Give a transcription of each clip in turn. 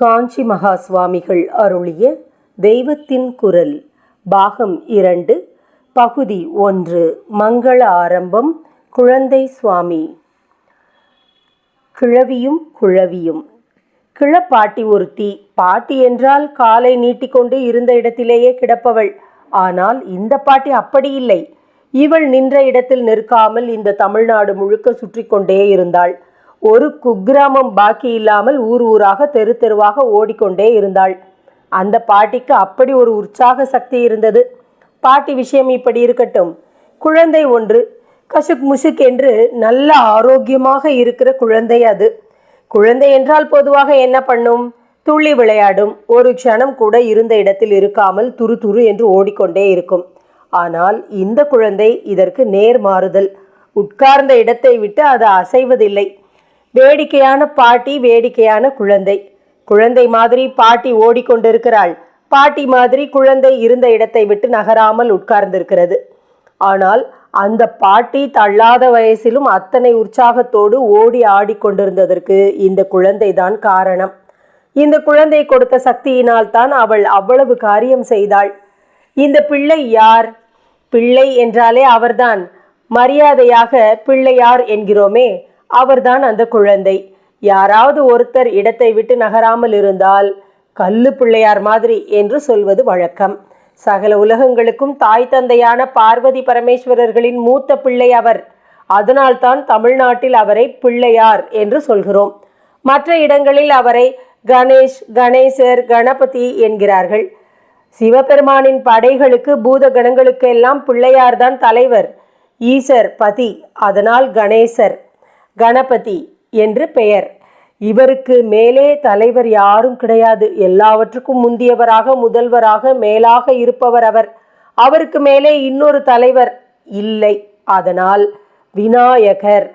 காஞ்சி மகா சுவாமிகள் அருளிய தெய்வத்தின் குரல் பாகம் இரண்டு பகுதி ஒன்று மங்கள ஆரம்பம் குழந்தை சுவாமி. கிழவியும் குழவியும். கிழப்பாட்டி ஒருத்தி பாட்டி என்றால் காலை நீட்டிக்கொண்டு இருந்த இடத்திலேயே கிடப்பவள். ஆனால் இந்த பாட்டி அப்படி இல்லை. இவள் நின்ற இடத்தில் நிற்காமல் இந்த தமிழ்நாடு முழுக்க சுற்றி கொண்டே இருந்தாள். ஒரு குக்கிராமம் பாக்கி இல்லாமல் ஊர் ஊராக தெரு தெருவாக ஓடிக்கொண்டே இருந்தாள். அந்த பாட்டிக்கு அப்படி ஒரு உற்சாக சக்தி இருந்தது. பாட்டி விஷயம் இப்படி இருக்கட்டும். குழந்தை ஒன்று கசுக் முசுக் என்று நல்ல ஆரோக்கியமாக இருக்கிற குழந்தை அது. குழந்தை என்றால் பொதுவாக என்ன பண்ணும்? துள்ளி விளையாடும். ஒரு க்ஷணம் கூட இருந்த இடத்தில் இருக்காமல் துரு துரு என்று ஓடிக்கொண்டே இருக்கும். ஆனால் இந்த குழந்தை இதற்கு நேர் மாறுதல். உட்கார்ந்த இடத்தை விட்டு அது அசைவதில்லை. வேடிக்கையான பாட்டி வேடிக்கையான குழந்தை. குழந்தை மாதிரி பாட்டி ஓடிக்கொண்டிருக்கிறாள். பாட்டி மாதிரி குழந்தை இருந்த இடத்தை விட்டு நகராமல் உட்கார்ந்திருக்கிறது. ஆனால் அந்த பாட்டி தள்ளாத வயசிலும் அத்தனை உற்சாகத்தோடு ஓடி ஆடிக்கொண்டிருந்ததற்கு இந்த குழந்தைதான் காரணம். இந்த குழந்தை கொடுத்த சக்தியினால் தான் அவள் அவ்வளவு காரியம் செய்தாள். இந்த பிள்ளை யார்? பிள்ளை என்றாலே அவர்தான். மரியாதையாக பிள்ளையார் என்கிறோமே. அவர்தான் அந்த குழந்தை. யாராவது ஒருத்தர் இடத்தை விட்டு நகராமல் இருந்தால் கல்லு பிள்ளையார் மாதிரி என்று சொல்வது வழக்கம். சகல உலகங்களுக்கும் தாய் தந்தையான பார்வதி பரமேஸ்வரர்களின் மூத்த பிள்ளை அவர். அதனால்தான் தமிழ்நாட்டில் அவரை பிள்ளையார் என்று சொல்கிறோம். மற்ற இடங்களில் அவரை கணேஷ் கணேசர் கணபதி என்கிறார்கள். சிவபெருமானின் படைகளுக்கு பூத கணங்களுக்கெல்லாம் பிள்ளையார்தான் தலைவர். ஈசர் பதி அதனால் கணேசர். கணபதி என்று பெயர். இவருக்கு மேலே தலைவர் யாரும் கிடையாது. எல்லாவற்றுக்கும் முந்தியவராக முதல்வராக மேலாக இருப்பவர் அவர். அவருக்கு மேலே இன்னொரு தலைவர் இல்லை. அதனால் விநாயகர்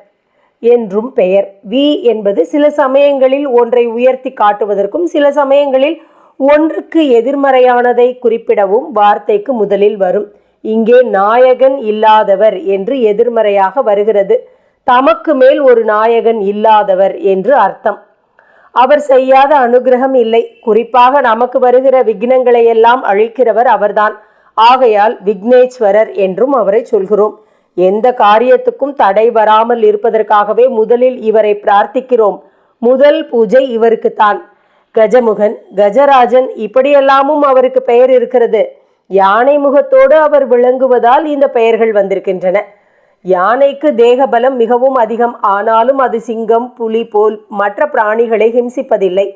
என்றும் பெயர். வி என்பது சில சமயங்களில் ஒன்றை உயர்த்தி காட்டுவதற்கும் சில சமயங்களில் ஒன்றுக்கு எதிர்மறையானதை குறிப்பிடவும் வார்த்தைக்கு முதலில் வரும். இங்கே நாயகன் இல்லாதவர் என்று எதிர்மறையாக வருகிறது. தமக்கு மேல் ஒரு நாயகன் இல்லாதவர் என்று அர்த்தம். அவர் செய்யாத அனுகிரகம் இல்லை. குறிப்பாக நமக்கு வருகிற விக்னங்களை எல்லாம் அழிக்கிறவர் அவர்தான். ஆகையால் விக்னேஸ்வரர் என்றும் அவரை சொல்கிறோம். எந்த காரியத்துக்கும் தடை வராமல் இருப்பதற்காகவே முதலில் இவரை பிரார்த்திக்கிறோம். முதல் பூஜை இவருக்குத்தான். கஜமுகன் கஜராஜன் இப்படியெல்லாமும் அவருக்கு பெயர் இருக்கிறது. யானை முகத்தோடு அவர் விளங்குவதால் இந்த பெயர்கள் வந்திருக்கின்றன. யானைக்கு தேகபலம் மிகவும் அதிகம். ஆனாலும் அது சிங்கம் புலி போல் மற்ற பிராணிகளை ஹிம்சிப்பதில்லை.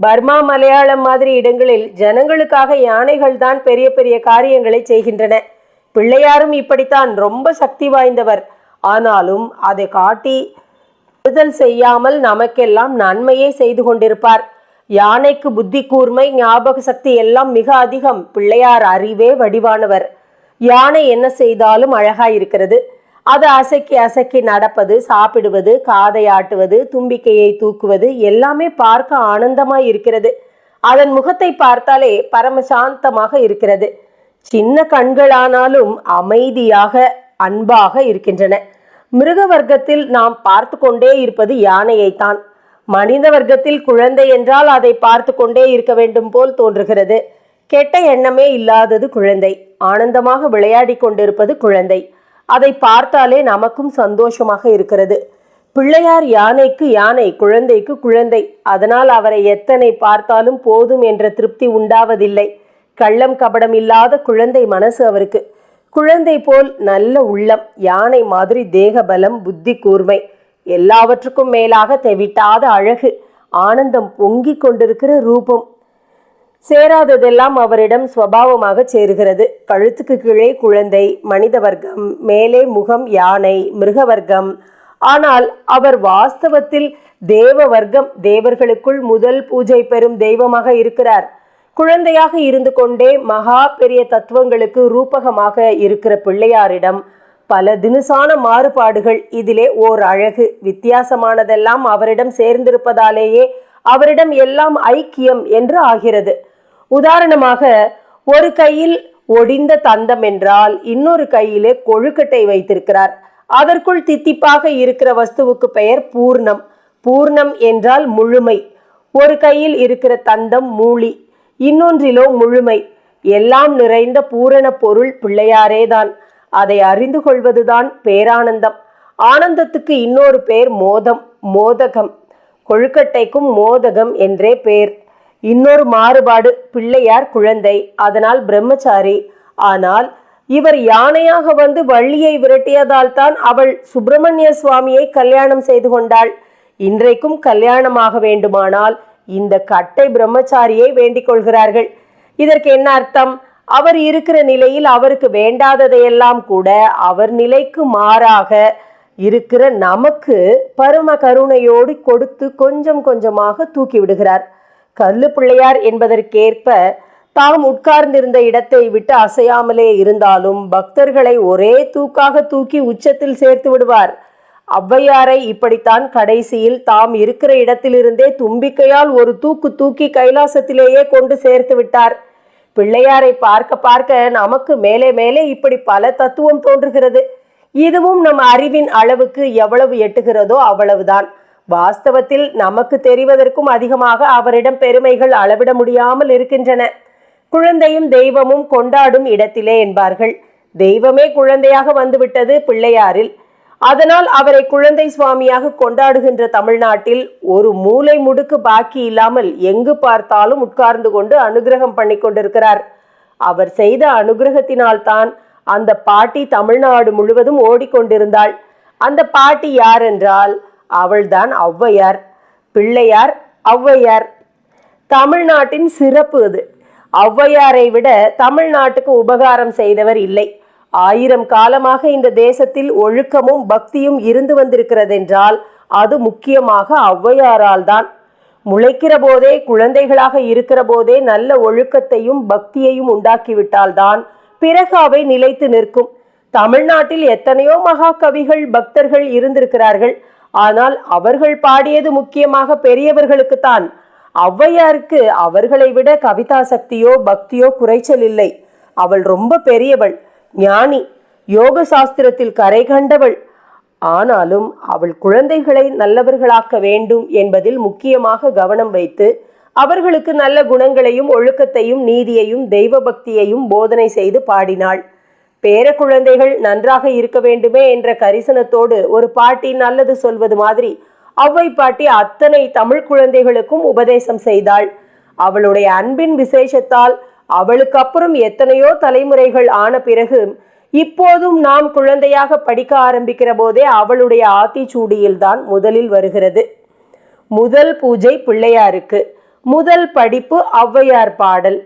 பர்மா மலையாளம் மாதிரி இடங்களில் ஜனங்களுக்காக யானைகள் தான் பெரிய பெரிய காரியங்களை செய்கின்றன. பிள்ளையாரும் இப்படித்தான் ரொம்ப சக்தி வாய்ந்தவர். ஆனாலும் அதை காட்டி விடுதல் செய்யாமல் நமக்கெல்லாம் நன்மையே செய்து கொண்டிருப்பார். யானைக்கு புத்தி கூர்மை ஞாபக சக்தி எல்லாம் மிக அதிகம். பிள்ளையார் அறிவே வடிவானவர். யானை என்ன செய்தாலும் அழகாயிருக்கிறது. அது அசைக்கி அசைக்கி நடப்பது சாப்பிடுவது காதை ஆட்டுவது தும்பிக்கையை தூக்குவது எல்லாமே பார்க்க ஆனந்தமாய் இருக்கிறது. அதன் முகத்தை பார்த்தாலே பரமசாந்தமாக இருக்கிறது. சின்ன கண்களானாலும் அமைதியாக அன்பாக இருக்கின்றன. மிருக வர்க்கத்தில் நாம் பார்த்து கொண்டே இருப்பது யானையைத்தான். மனித வர்க்கத்தில் குழந்தை என்றால் அதை பார்த்து கொண்டே இருக்க வேண்டும் போல் தோன்றுகிறது. கெட்ட எண்ணமே இல்லாதது குழந்தை. ஆனந்தமாக விளையாடி கொண்டிருப்பது குழந்தை. அதை பார்த்தாலே நமக்கும் சந்தோஷமாக இருக்கிறது. பிள்ளையார் யானைக்கு யானை குழந்தைக்கு குழந்தை. அதனால் அவரை எத்தனை பார்த்தாலும் போதும் என்ற திருப்தி உண்டாவதில்லை. கள்ளம் கபடம் இல்லாத குழந்தை மனசு அவருக்கு. குழந்தை போல் நல்ல உள்ளம் யானை மாதிரி தேகபலம் புத்தி கூர்மை. எல்லாவற்றுக்கும் மேலாக தெவிட்டாத அழகு ஆனந்தம் பொங்கிக் கொண்டிருக்கிற ரூபம். சேராததெல்லாம் அவரிடம் சுவாவமாக சேருகிறது. கழுத்துக்கு கீழே குழந்தை மனித வர்க்கம் மேலே முகம் யானை மிருக வர்க்கம் ஆனால் அவர் வாஸ்தவத்தில் தேவ வர்க்கம் தேவர்களுக்குள் முதல் பூஜை பெறும் தெய்வமாக இருக்கிறார். குழந்தையாக இருந்து கொண்டே மகா பெரிய தத்துவங்களுக்கு ரூபகமாக இருக்கிற பிள்ளையாரிடம் பல தினுசான மாறுபாடுகள் இதிலே ஓர் அழகு. வித்தியாசமானதெல்லாம் அவரிடம் சேர்ந்திருப்பதாலேயே அவரிடம் எல்லாம் ஐக்கியம் என்று ஆகிறது. உதாரணமாக ஒரு கையில் ஒடிந்த தந்தம் என்றால் இன்னொரு கையிலே கொழுக்கட்டை வைத்திருக்கிறார். அதற்குள் தித்திப்பாக இருக்கிற வஸ்துவுக்கு பெயர் பூர்ணம். பூர்ணம் என்றால் முழுமை. ஒரு கையில் இருக்கிற தந்தம் மூலி. இன்னொன்றிலோ முழுமை. எல்லாம் நிறைந்த பூரண பொருள் பிள்ளையாரேதான். அதை அறிந்து கொள்வதுதான் பேரானந்தம். ஆனந்தத்துக்கு இன்னொரு பேர் மோதம் மோதகம். கொழுக்கட்டைக்கும் மோதகம் என்றே பேர். இன்னொரு மாறுபாடு பிள்ளையார் குழந்தை. அதனால் பிரம்மச்சாரி. ஆனால் இவர் யானையாக வந்து வள்ளியை விரட்டியதால் தான் அவள் சுப்பிரமணிய சுவாமியை கல்யாணம் செய்து கொண்டாள். இன்றைக்கும் கல்யாணமாக வேண்டுமானால் இந்த கட்டை பிரம்மச்சாரியை வேண்டிக் கொள்கிறார்கள். இதற்கு என்ன அர்த்தம்? அவர் இருக்கிற நிலையில் அவருக்கு வேண்டாததையெல்லாம் கூட அவர் நிலைக்கு மாறாக இருக்கிற நமக்கு பரம கருணையோடு கொடுத்து கொஞ்சம் கொஞ்சமாக தூக்கி விடுகிறார். கல்லு பிள்ளையார் என்பதற்கேற்ப தாம் உட்கார்ந்திருந்த இடத்தை விட்டு அசையாமலே இருந்தாலும் பக்தர்களை ஒரே தூக்காக தூக்கி உச்சத்தில் சேர்த்து விடுவார். ஔவையாரை இப்படித்தான் கடைசியில் தாம் இருக்கிற இடத்திலிருந்தே தும்பிக்கையால் ஒரு தூக்கு தூக்கி கைலாசத்திலேயே கொண்டு சேர்த்து விட்டார். பிள்ளையாரை பார்க்க பார்க்க நமக்கு மேலே மேலே இப்படி பல தத்துவம் தோன்றுகிறது. இதுவும் நம் அறிவின் அளவுக்கு எவ்வளவு எட்டுகிறதோ அவ்வளவுதான். வாஸ்தவத்தில் நமக்கு தெரிவதற்கும் அதிகமாக அவரிடம் பெருமைகள் அளவிட முடியாமல் இருக்கின்றன. குழந்தையும் தெய்வமும் கொண்டாடும் இடத்திலே என்பார்கள். தெய்வமே குழந்தையாக வந்துவிட்டது பிள்ளையாரில். அதனால் அவரை குழந்தை சுவாமியாக கொண்டாடுகின்ற தமிழ்நாட்டில் ஒரு மூலை முடுக்கு பாக்கி இல்லாமல் எங்கு பார்த்தாலும் உட்கார்ந்து கொண்டு அனுகிரகம் பண்ணி கொண்டிருக்கிறார். அவர் செய்த அனுகிரகத்தினால்தான் அந்த பாட்டி தமிழ்நாடு முழுவதும் ஓடிக்கொண்டிருந்தாள். அந்த பாட்டி யார் என்றால் அவள்தான் ஔவையார் பிள்ளையார் ஔவையார். தமிழ்நாட்டின் சிறப்பு அது. ஔவையாரை விட தமிழ்நாட்டுக்கு உபகாரம் செய்தவர் இல்லை. ஆயிரம் காலமாக இந்த தேசத்தில் ஒழுக்கமும் பக்தியும் இருந்து வந்திருக்கிறதென்றால் அது முக்கியமாக ஔவையாரால் தான் முளைக்கிற போதே குழந்தைகளாக இருக்கிற போதே நல்ல ஒழுக்கத்தையும் பக்தியையும் உண்டாக்கிவிட்டால்தான் பிறகு அவை நிலைத்து நிற்கும். தமிழ்நாட்டில் எத்தனையோ மகாகவிகள் பக்தர்கள் இருந்திருக்கிறார்கள். ஆனால் அவர்கள் பாடியது முக்கியமாக பெரியவர்களுக்குத்தான். ஔவையாருக்கு அவர்களை விட கவிதா சக்தியோ பக்தியோ குறைச்சல் இல்லை. அவள் ரொம்ப பெரியவள் ஞானி யோக சாஸ்திரத்தில் கரை கண்டவள். ஆனாலும் அவள் குழந்தைகளை நல்லவர்களாக்க வேண்டும் என்பதில் முக்கியமாக கவனம் வைத்து அவர்களுக்கு நல்ல குணங்களையும் ஒழுக்கத்தையும் நீதியையும் தெய்வ பக்தியையும் போதனை செய்து பாடினாள். பேர குழந்தைகள் நன்றாக இருக்க வேண்டுமே என்ற கரிசனத்தோடு ஒரு பாட்டி நல்லது சொல்வது மாதிரி அவ்வை பாட்டி அத்தனை தமிழ் குழந்தைகளுக்கும் உபதேசம் செய்தாள். அவளுடைய அன்பின் விசேஷத்தால் அவளுக்கு அப்புறம் எத்தனையோ தலைமுறைகள் ஆன பிறகு இப்போதும் நாம் குழந்தையாக படிக்க ஆரம்பிக்கிற போதே அவளுடைய ஆத்திச்சூடியில்தான் முதலில் வருகிறது. முதல் பூஜை பிள்ளையாருக்கு. முதல் படிப்பு ஔவையார் பாடல்.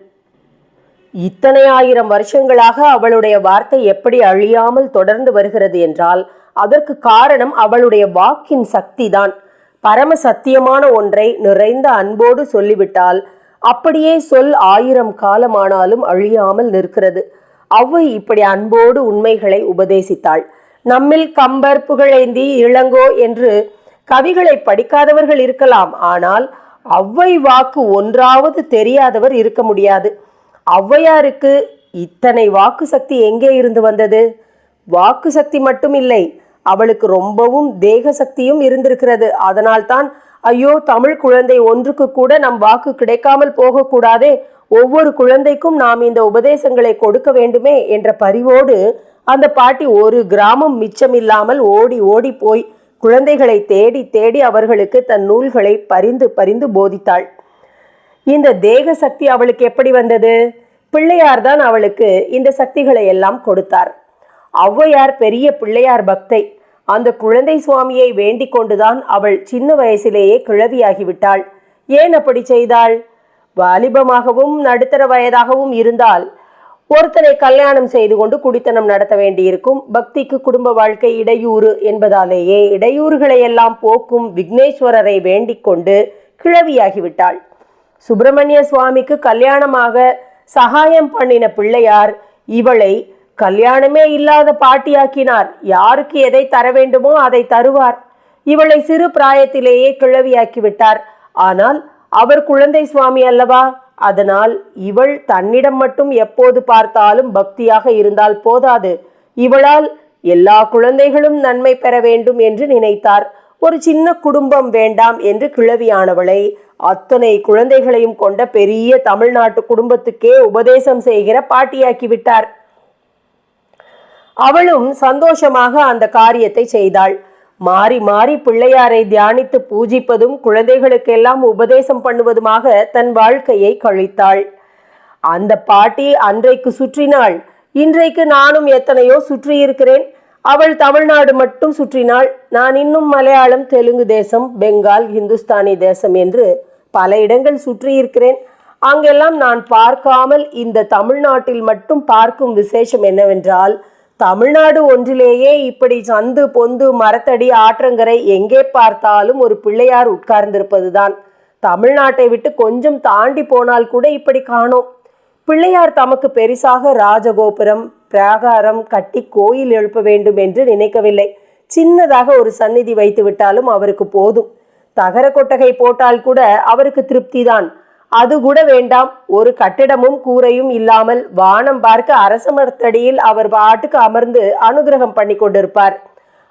இத்தனை ஆயிரம் வருஷங்களாக அவளுடைய வார்த்தை எப்படி அழியாமல் தொடர்ந்து வருகிறது என்றால் அதற்கு காரணம் அவளுடைய வாக்கின் சக்திதான். பரம சத்தியமான ஒன்றை நிறைந்த அன்போடு சொல்லிவிட்டால் அப்படியே சொல் ஆயிரம் காலமானாலும் அழியாமல் நிற்கிறது. அவ்வை இப்படி அன்போடு உண்மைகளை உபதேசித்தாள். நம்மில் கம்பர் புகழேந்தி இளங்கோ என்று கவிகளை படிக்காதவர்கள் இருக்கலாம் ஆனால் அவ்வை வாக்கு ஒன்றாவது தெரியாதவர் இருக்க முடியாது. ஔவையாருக்கு இத்தனை வாக்கு சக்தி எங்கே இருந்து வந்தது? வாக்கு சக்தி மட்டும் இல்லை அவளுக்கு ரொம்பவும் தேக சக்தியும் இருந்திருக்கிறது. அதனால்தான் ஐயோ தமிழ் குழந்தை ஒன்றுக்கு கூட நம் வாக்கு கிடைக்காமல் போகக்கூடாதே. ஒவ்வொரு குழந்தைக்கும் நாம் இந்த உபதேசங்களை கொடுக்க வேண்டுமே என்ற பரிவோடு அந்த பாட்டி ஒரு கிராமம் மிச்சமில்லாமல் ஓடி ஓடி போய் குழந்தைகளை தேடி தேடி அவர்களுக்கு தன் நூல்களை பரிந்து பரிந்து போதித்தாள். இந்த தேக சக்தி அவளுக்கு எப்படி வந்தது? பிள்ளையார் தான் அவளுக்கு இந்த சக்திகளை எல்லாம் கொடுத்தார். ஔவையார் பெரிய பிள்ளையார் பக்தை. அந்த குழந்தை சுவாமியை வேண்டிக் கொண்டுதான் அவள் சின்ன வயசிலேயே கிழவியாகிவிட்டாள் ஏன் அப்படி செய்தாள்? வாலிபமாகவும் நடுத்தர வயதாகவும் இருந்தால் ஒருத்தனை கல்யாணம் செய்து கொண்டு குடித்தனம் நடத்த வேண்டியிருக்கும். பக்திக்கு குடும்ப வாழ்க்கை இடையூறு என்பதாலேயே இடையூறுகளை எல்லாம் போக்கும் விக்னேஸ்வரரை வேண்டிக் கொண்டு கிழவியாகிவிட்டாள் சுப்பிரமணிய சுவாமிக்கு கல்யாணமாக சகாயம் பண்ணின பிள்ளையார் இவளை கல்யாணமே இல்லாத பாட்டியாக்கினார். யாருக்கு எதை தர வேண்டுமோ அதை தருவார். இவளை சிறு பிராயத்திலேயே கிழவியாக்கி விட்டார். ஆனால் அவர் குழந்தை சுவாமி அல்லவா? அதனால் இவள் தன்னிடம் மட்டும் எப்போது பார்த்தாலும் பக்தியாக இருந்தால் போதாது. இவளால் எல்லா குழந்தைகளும் நன்மை பெற வேண்டும் என்று நினைத்தார். ஒரு சின்ன குடும்பம் வேண்டாம் என்று கிழவியானவளை அத்தனை குழந்தைகளையும் கொண்ட பெரிய தமிழ்நாட்டு குடும்பத்துக்கே உபதேசம் செய்கிற பாட்டியாக்கி விட்டார். அவளும் சந்தோஷமாக அந்த காரியத்தை செய்தாள். மாறி மாறி பிள்ளையாரை தியானித்து பூஜிப்பதும் குழந்தைகளுக்கெல்லாம் உபதேசம் பண்ணுவதுமாக தன் வாழ்க்கையை கழித்தாள். அந்த பாட்டி அன்றைக்கு சுற்றினாள். இன்றைக்கு நானும் எத்தனையோ சுற்றி இருக்கிறேன் அவள் தமிழ்நாடு மட்டும் சுற்றினாள். நான் இன்னும் மலையாளம் தெலுங்கு தேசம் பெங்கால் இந்துஸ்தானி தேசம் என்று பல இடங்கள் சுற்றி இருக்கிறேன். அங்கெல்லாம் நான் பார்க்காமல் இந்த தமிழ்நாட்டில் மட்டும் பார்க்கும் விசேஷம் என்னவென்றால் தமிழ்நாடு ஒன்றிலேயே இப்படி சந்து பொந்து மரத்தடி ஆற்றங்கரை எங்கே பார்த்தாலும் ஒரு பிள்ளையார் உட்கார்ந்திருப்பதுதான். தமிழ்நாட்டை விட்டு கொஞ்சம் தாண்டி போனால் கூட இப்படி காணோம். பிள்ளையார் தமக்கு பெரிசாக ராஜகோபுரம் பிராகாரம் கட்டி கோயில் எழுப்ப வேண்டும் என்று நினைக்கவில்லை. சின்னதாக ஒரு சந்நிதி வைத்து விட்டாலும் அவருக்கு போதும். தகர கொட்டகை போட்டால் கூட அவருக்கு திருப்திதான். அது கூட வேண்டாம் ஒரு கட்டிடமும் கூரையும் இல்லாமல் வானம் பார்க்க அரச மரத்தடியில் அவர் பாட்டுக்கு அமர்ந்து அனுகிரகம் பண்ணி கொண்டிருப்பார்.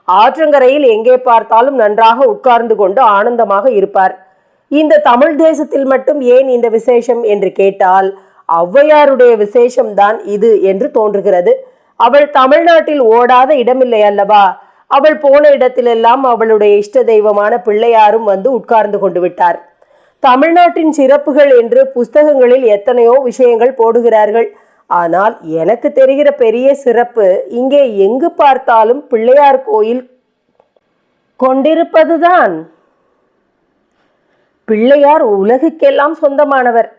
ஆற்றங்கரையில் எங்கே பார்த்தாலும் நன்றாக உட்கார்ந்து கொண்டு ஆனந்தமாக இருப்பார். இந்த தமிழ் தேசத்தில் மட்டும் ஏன் இந்த விசேஷம் என்று கேட்டால் ஔவையாருடைய விசேஷம்தான் இது என்று தோன்றுகிறது. அவள் தமிழ்நாட்டில் ஓடாத இடமில்லை அல்லவா? அவள் போன இடத்திலெல்லாம் அவளுடைய இஷ்ட தெய்வமான பிள்ளையாரும் வந்து உட்கார்ந்து கொண்டு விட்டார். தமிழ்நாட்டின் சிறப்புகள் என்று புஸ்தகங்களில் எத்தனையோ விஷயங்கள் போடுகிறார்கள். ஆனால் எனக்கு தெரிகிற பெரிய சிறப்பு இங்கே எங்கு பார்த்தாலும் பிள்ளையார் கோயில் கொண்டிருப்பதுதான். பிள்ளையார் உலகுக்கெல்லாம் சொந்தமானவர்.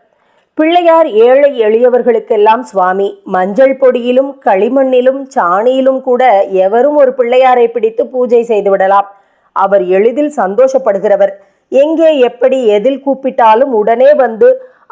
பிள்ளையார் ஏழை எளியவர்களுக்கெல்லாம் சுவாமி மஞ்சள் பொடியிலும் களிமண்ணிலும் சாணியிலும் கூட எவரும் ஒரு பிள்ளையாரை பிடித்து பூஜை செய்து விடலாம். அவர் எளிதில் சந்தோஷப்படுகிறவர். எங்கே எப்படி எதில் கூப்பிட்டாலும் உடனே வந்து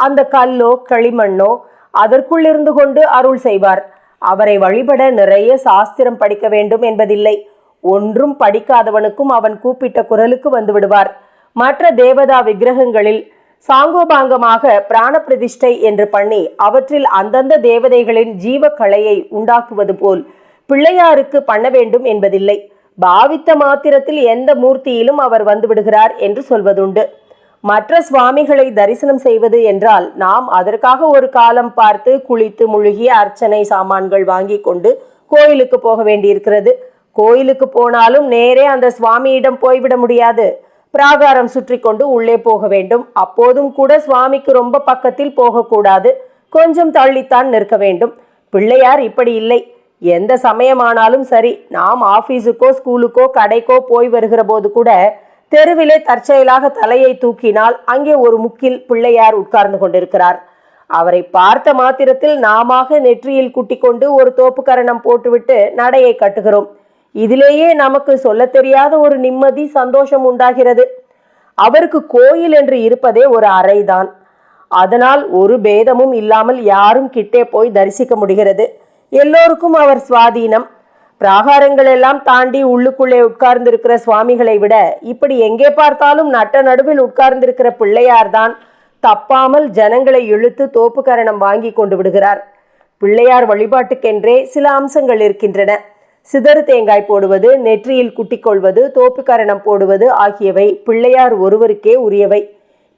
அந்த கல்லோ களிமண்ணோ அதற்குள் இருந்து கொண்டு அருள் செய்வார். அவரை வழிபட நிறைய சாஸ்திரம் படிக்க வேண்டும் என்பதில்லை. ஒன்றும் படிக்காதவனுக்கும் அவன் கூப்பிட்ட குரலுக்கு வந்து விடுவார். மற்ற தேவதா விக்கிரகங்களில் சாங்கோபாங்கமாக பிராண பிரதிஷ்டை என்று பண்ணி அவற்றில் அந்தந்த தேவதைகளின் ஜீவ கலையை உண்டாக்குவது போல் பிள்ளையாருக்கு பண்ண வேண்டும் என்பதில்லை. பாவித்த மாத்திரத்தில் எந்த மூர்த்தியிலும் அவர் வந்து விடுகிறார் என்று சொல்வதுண்டு. மற்ற சுவாமிகளை தரிசனம் செய்வது என்றால் நாம் அதற்காக ஒரு காலம் பார்த்து குளித்து முழுகி அர்ச்சனை சாமான்கள் வாங்கி கொண்டு கோயிலுக்கு போக வேண்டியிருக்கிறது. கோயிலுக்கு போனாலும் நேரே அந்த சுவாமியிடம் போய்விட முடியாது. பிராகாரம் சுற்றி கொண்டு உள்ளே போக வேண்டும். அப்போதும் கூட சுவாமிக்கு ரொம்ப பக்கத்தில் போகக்கூடாது. கொஞ்சம் தள்ளித்தான் நிற்க வேண்டும். பிள்ளையார் இப்படி இல்லை. எந்த சமயமானாலும் சரி நாம் ஆபீஸுக்கோ ஸ்கூலுக்கோ கடைக்கோ போய் வருகிற போது கூட தெருவிலே தற்செயலாக தலையை தூக்கினால் அங்கே ஒரு முக்கில் பிள்ளையார் உட்கார்ந்து கொண்டிருக்கிறார். அவரை பார்த்த மாத்திரத்தில் நாமாக நெற்றியில் குட்டி கொண்டு ஒரு தோப்புக்கரணம் போட்டுவிட்டு நடையை கட்டுகிறோம். இதிலேயே நமக்கு சொல்லத் தெரியாத ஒரு நிம்மதி சந்தோஷம் உண்டாகிறது. அவருக்கு கோயில் என்று இருப்பதே ஒரு அறைதான். அதனால் ஒரு பேதமும் இல்லாமல் யாரும் கிட்டே போய் தரிசிக்க முடிகிறது. எல்லோருக்கும் அவர் சுவாதீனம். பிராகாரங்கள் எல்லாம் தாண்டி உள்ளுக்குள்ளே உட்கார்ந்திருக்கிற சுவாமிகளை விட இப்படி எங்கே பார்த்தாலும் நட்ட நடுவில் உட்கார்ந்திருக்கிற பிள்ளையார்தான் தப்பாமல் ஜனங்களை இழுத்து தோப்புக்கரணம் வாங்கி கொண்டு விடுகிறார். பிள்ளையார் வழிபாட்டுக்கென்றே சில அம்சங்கள் இருக்கின்றன. சிதறு தேங்காய் போடுவது நெற்றியில் குட்டிக்கொள்வது தோப்புக்கரணம் போடுவது ஆகியவை பிள்ளையார் ஒருவருக்கே உரியவை.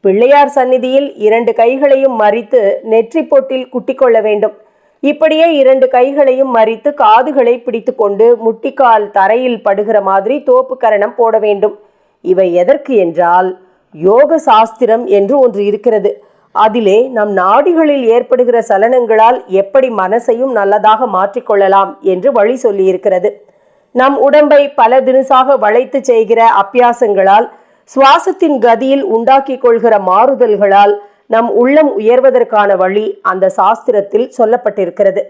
பிள்ளையார் சந்நிதியில் இரண்டு கைகளையும் மறித்து நெற்றி பொட்டில் குட்டிக்கொள்ள வேண்டும். இப்படியே இரண்டு கைகளையும் மறித்து காதுகளை பிடித்துக்கொண்டு முட்டிக்கால் தரையில் படுகிற மாதிரி தோப்புக்கரணம் போட வேண்டும். இவை எதற்கு என்றால் யோக சாஸ்திரம் என்று ஒன்று இருக்கிறது. அதிலே நம் நாடிகளில் ஏற்படுகிற சலனங்களால் எப்படி மனசையும் நல்லதாக மாற்றிக்கொள்ளலாம் என்று வழி சொல்லியிருக்கிறது. நம் உடம்பை பல தினசாக வளைத்து செய்கிற அப்பியாசங்களால் சுவாசத்தின் கதியில் உண்டாக்கி கொள்கிற மாறுதல்களால் நம் உள்ளம் உயர்வதற்கான வழி அந்த சாஸ்திரத்தில் சொல்லப்பட்டிருக்கிறது.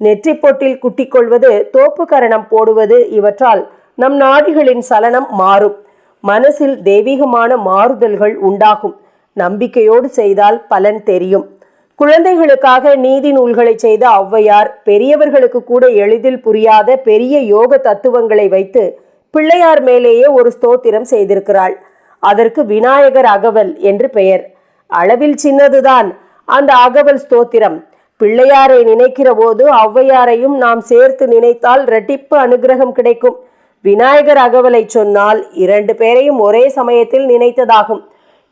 நெற்றி பொட்டில் குட்டிக்கொள்வது தோப்புக்கரணம் போடுவது இவற்றால் நம் நாடிகளின் சலனம் மாறும். மனசில் தெய்வீகமான மாறுதல்கள் உண்டாகும். நம்பிக்கையோடு செய்தால் பலன் தெரியும். குழந்தைகளுக்காக நீதி நூல்களை செய்த ஔவையார் பெரியவர்களுக்கு கூட எளிதில் புரியாத பெரிய யோக தத்துவங்களை வைத்து பிள்ளையார் மேலேயே ஒரு ஸ்தோத்திரம் செய்திருக்கிறாள். அதற்கு விநாயகர் அகவல் என்று பெயர். அளவில் சின்னதுதான். அந்த அகவல் ஸ்தோத்திரம். பிள்ளையாரை நினைக்கிற போது ஔவையாரையும் நாம் சேர்த்து நினைத்தால் ரெட்டிப்பு அனுகிரகம் கிடைக்கும். விநாயகர் அகவலை சொன்னால் இரண்டு பேரையும் ஒரே சமயத்தில் நினைத்ததாகும்.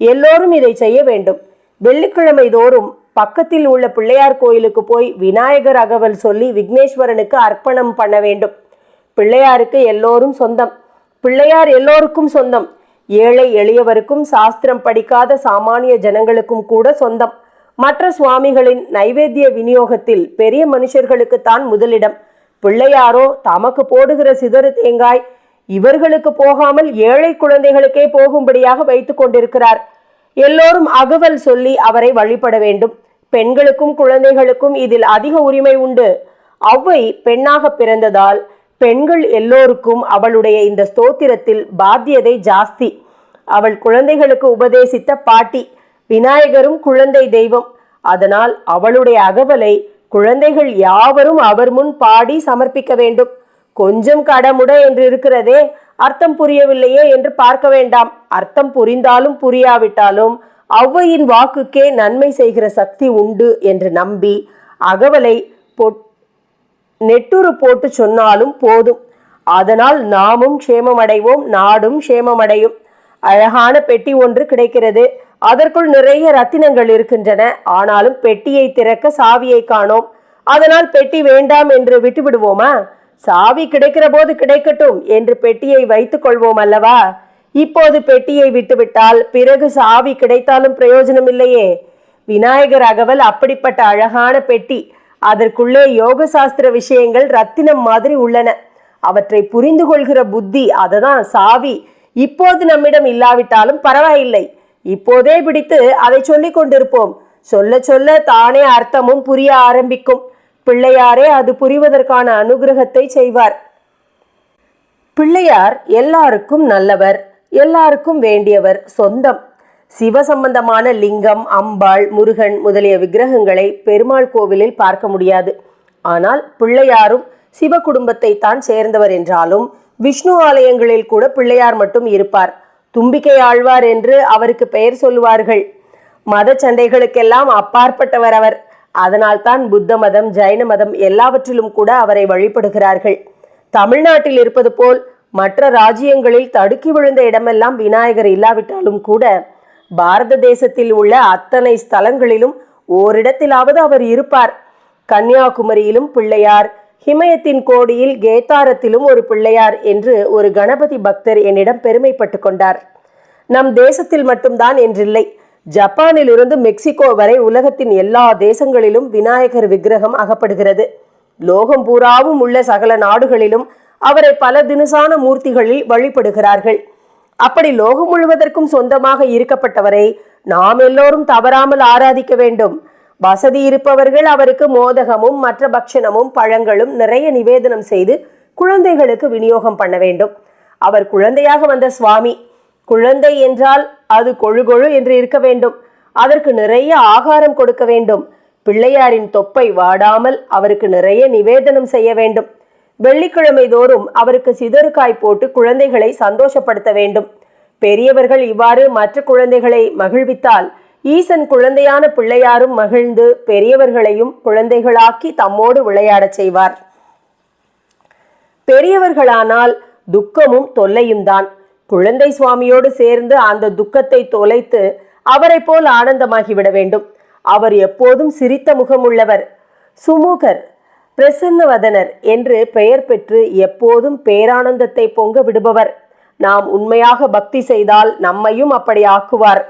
எல்லோரும் இதை செய்ய வேண்டும். வெள்ளிக்கிழமை தோறும் பக்கத்தில் உள்ள பிள்ளையார் கோயிலுக்கு போய் விநாயகர் அகவல் சொல்லி விக்னேஸ்வரனுக்கு அர்ப்பணம் பண்ண வேண்டும். பிள்ளையாருக்கு எல்லோரும் சொந்தம். பிள்ளையார் எல்லோருக்கும் சொந்தம். ஏழை எளியவருக்கும் சாஸ்திரம் படிக்காத சாமானிய ஜனங்களுக்கும் கூட சொந்தம். மற்ற சுவாமிகளின் நைவேத்திய விநியோகத்தில் பெரிய மனுஷர்களுக்குத்தான் முதலிடம். பிள்ளையாரோ தமக்கு போடுகிற சிதறு தேங்காய் இவர்களுக்கு போகாமல் ஏழை குழந்தைகளுக்கே போகும்படியாக வைத்துக் கொண்டிருக்கிறார். எல்லோரும் அகவல் சொல்லி அவரை வழிபட வேண்டும். பெண்களுக்கும் குழந்தைகளுக்கும் இதில் அதிக உரிமை உண்டு. அவ்வை பெண்ணாக பிறந்ததால் பெண்கள் எல்லோருக்கும் அவளுடைய இந்த ஸ்தோத்திரத்தில் பாத்தியதை ஜாஸ்தி. அவள் குழந்தைகளுக்கு உபதேசித்த பாட்டி விநாயகரும் குழந்தை தெய்வம். அதனால் அவளுடைய அகவலை குழந்தைகள் யாவரும் அவர் முன் பாடி சமர்ப்பிக்க வேண்டும். கொஞ்சம் கடமுட என்று இருக்கிறதே அர்த்தம் புரியவில்லையே என்று பார்க்க வேண்டாம். அர்த்தம் புரிந்தாலும் புரியாவிட்டாலும் ஔவையின் வாக்குக்கே நன்மை செய்கிற சக்தி உண்டு என்று நம்பி அகவலை பொட் நெட்டுரு போட்டு சொன்னாலும் போதும். அதனால் நாமும் க்ஷேமமடைவோம் நாடும் க்ஷேமமடையும். அழகான பெட்டி ஒன்று கிடைக்கிறது. அதற்குள் நிறைய ரத்தினங்கள் இருக்கின்றன. ஆனாலும் பெட்டியை திறக்க சாவியை காணோம். அதனால் பெட்டி வேண்டாம் என்று விட்டு விடுவோமா சாவி கிடைக்கிற போது கிடைக்கட்டும் என்று பெட்டியை வைத்துக் கொள்வோம் அல்லவா? இப்போது பெட்டியை விட்டுவிட்டால் பிறகு சாவி கிடைத்தாலும் பிரயோஜனம் இல்லையே விநாயகர் அகவல் அப்படிப்பட்ட அழகான பெட்டி. அதற்குள்ளே யோக சாஸ்திர விஷயங்கள் ரத்தினம் மாதிரி உள்ளன. அவற்றை புரிந்து கொள்கிற புத்தி அதுதான் சாவி. இப்போது நம்மிடம் இல்லாவிட்டாலும் பரவாயில்லை. இப்போதே பிடித்து அதை சொல்லிக் கொண்டிருப்போம். சொல்ல சொல்ல தானே அர்த்தமும் புரிய ஆரம்பிக்கும். பிள்ளையாரே அது புரிவதற்கான அனுகிரகத்தை செய்வார். பிள்ளையார் எல்லாருக்கும் நல்லவர் எல்லாருக்கும் வேண்டியவர் சொந்தம். சிவ சம்பந்தமான லிங்கம் அம்பாள் முருகன் முதலிய விக்கிரகங்களை பெருமாள் கோவிலில் பார்க்க முடியாது. ஆனால் பிள்ளையாரும் சிவ குடும்பத்தை தான் சேர்ந்தவர் என்றாலும் விஷ்ணு ஆலயங்களில் கூட பிள்ளையார் மட்டும் இருப்பார். தும்பிக்கை ஆழ்வார் என்று அவருக்கு பெயர் சொல்லுவார்கள். மத சண்டைகளுக்கெல்லாம் அப்பாற்பட்டவர் அவர். அதனால்தான் புத்த மதம் ஜைன மதம் எல்லாவற்றிலும் கூட அவரை வழிபடுகிறார்கள். தமிழ்நாட்டில் இருப்பது போல் மற்ற ராஜ்யங்களில் தடுக்கி விழுந்த இடமெல்லாம் விநாயகர் இல்லாவிட்டாலும் கூட பாரத தேசத்தில் உள்ள அத்தனை ஸ்தலங்களிலும் ஓரிடத்திலாவது அவர் இருப்பார். கன்னியாகுமரியிலும் பிள்ளையார் ஹிமயத்தின் கோடியில் கேத்தாரத்திலும் ஒரு பிள்ளையார் என்று ஒரு கணபதி பக்தர் என்னிடம் பெருமைப்பட்டு கொண்டார். நம் தேசத்தில் மட்டும்தான் என்றில்லை ஜப்பானிலிருந்து மெக்சிகோ வரை உலகத்தின் எல்லா தேசங்களிலும் விநாயகர் விக்கிரகம் அகப்படுகிறது. லோகம் பூராவும் உள்ள சகல நாடுகளிலும் அவரை பல தினுசான மூர்த்திகளில் வழிபடுகிறார்கள். அப்படி லோகம் முழுவதற்கும் சொந்தமாக இருக்கப்பட்டவரை நாம் எல்லோரும் தவறாமல் ஆராதிக்க வேண்டும். வசதி இருப்பவர்கள் அவருக்கு மோதகமும் மற்ற பக்ஷணமும் பழங்களும் நிறைய நிவேதனம் செய்து குழந்தைகளுக்கு விநியோகம் பண்ண வேண்டும். அவர் குழந்தையாக வந்த சுவாமி. குழந்தை என்றால் அது கொழு கொழு என்று இருக்க வேண்டும். அதற்கு நிறைய ஆகாரம் கொடுக்க வேண்டும். பிள்ளையாரின் தொப்பை வாடாமல் அவருக்கு நிறைய நிவேதனம் செய்ய வேண்டும். வெள்ளிக்கிழமை தோறும் அவருக்கு சிதறுக்காய் போட்டு குழந்தைகளை சந்தோஷப்படுத்த வேண்டும். பெரியவர்கள் இவ்வாறு மற்ற குழந்தைகளை மகிழ்வித்தால் ஈசன் குழந்தையான பிள்ளையாரும் மகிழ்ந்து பெரியவர்களையும் குழந்தைகளாக்கி தம்மோடு விளையாடச் செய்வார். பெரியவர்களானால் துக்கமும் தொல்லையும் தான் குழந்தை சுவாமியோடு சேர்ந்து அந்த துக்கத்தை தொலைத்து அவரை போல் ஆனந்தமாகிவிட வேண்டும். அவர் எப்போதும் சிரித்த முகமுள்ளவர். சுமூகர் பிரசன்னவதனர் என்று பெயர் பெற்று எப்போதும் பேரானந்தத்தை பொங்க விடுபவர். நாம் உண்மையாக பக்தி செய்தால் நம்மையும் அப்படி ஆக்குவார்.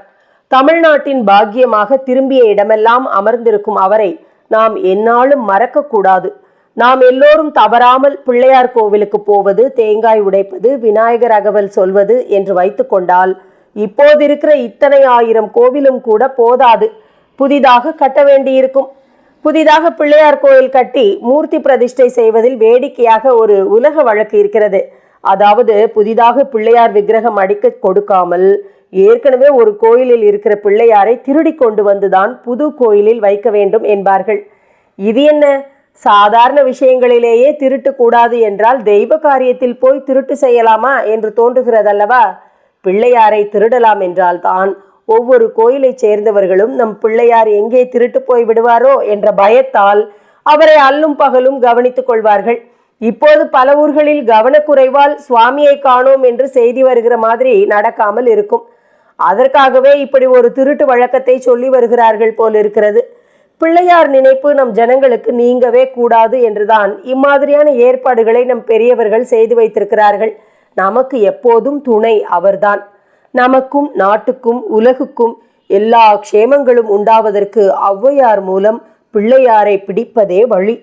தமிழ்நாட்டின் பாக்கியமாக திரும்பிய இடமெல்லாம் அமர்ந்திருக்கும் அவரை நாம் என்னாலும் மறக்கக்கூடாது. நாம் எல்லோரும் தவறாமல் பிள்ளையார் கோவிலுக்கு போவது தேங்காய் உடைப்பது விநாயகர் அகவல் சொல்வது என்று வைத்துக்கொண்டால் இப்போது இருக்கிற இத்தனை ஆயிரம் கோவிலும் கூட போதாது. புதிதாக கட்ட வேண்டியிருக்கும். புதிதாக பிள்ளையார் கோயில் கட்டி மூர்த்தி பிரதிஷ்டை செய்வதில் வேடிக்கையாக ஒரு உலக வழக்கு இருக்கிறது. அதாவது புதிதாக பிள்ளையார் விக்கிரகம் அடிக்க கொடுக்காமல் ஏற்கனவே ஒரு கோயிலில் இருக்கிற பிள்ளையாரை திருடி கொண்டு வந்துதான் புது கோயிலில் வைக்க வேண்டும் என்பார்கள். இது என்ன? சாதாரண விஷயங்களிலேயே திருட்டு கூடாது என்றால் தெய்வ காரியத்தில் போய் திருட்டு செய்யலாமா என்று தோன்றுகிறதல்லவா? பிள்ளையாரை திருடலாம் என்றால் தான் ஒவ்வொரு கோயிலைச் சேர்ந்தவர்களும் நம் பிள்ளையார் எங்கே திருட்டு போய் விடுவாரோ என்ற பயத்தால் அவரை அல்லும் பகலும் கவனித்துக் கொள்வார்கள். இப்போது பல ஊர்களில் கவனக்குறைவால் சுவாமியை காணோம் என்று செய்தி வருகிற மாதிரி நடக்காமல் இருக்கும். அதற்காகவே இப்படி ஒரு திருட்டு வழக்கத்தை சொல்லி வருகிறார்கள் போல் இருக்கிறது. பிள்ளையார் நினைப்பு நம் ஜனங்களுக்கு நீங்கவே கூடாது என்றுதான் இம்மாதிரியான ஏற்பாடுகளை நம் பெரியவர்கள் செய்து வைத்திருக்கிறார்கள். நமக்கு எப்போதும் துணை அவர்தான். நமக்கும் நாட்டுக்கும் உலகுக்கும் எல்லா க்ஷேமங்களும் உண்டாவதற்கு ஔவையார் மூலம் பிள்ளையாரை பிடிப்பதே வழி.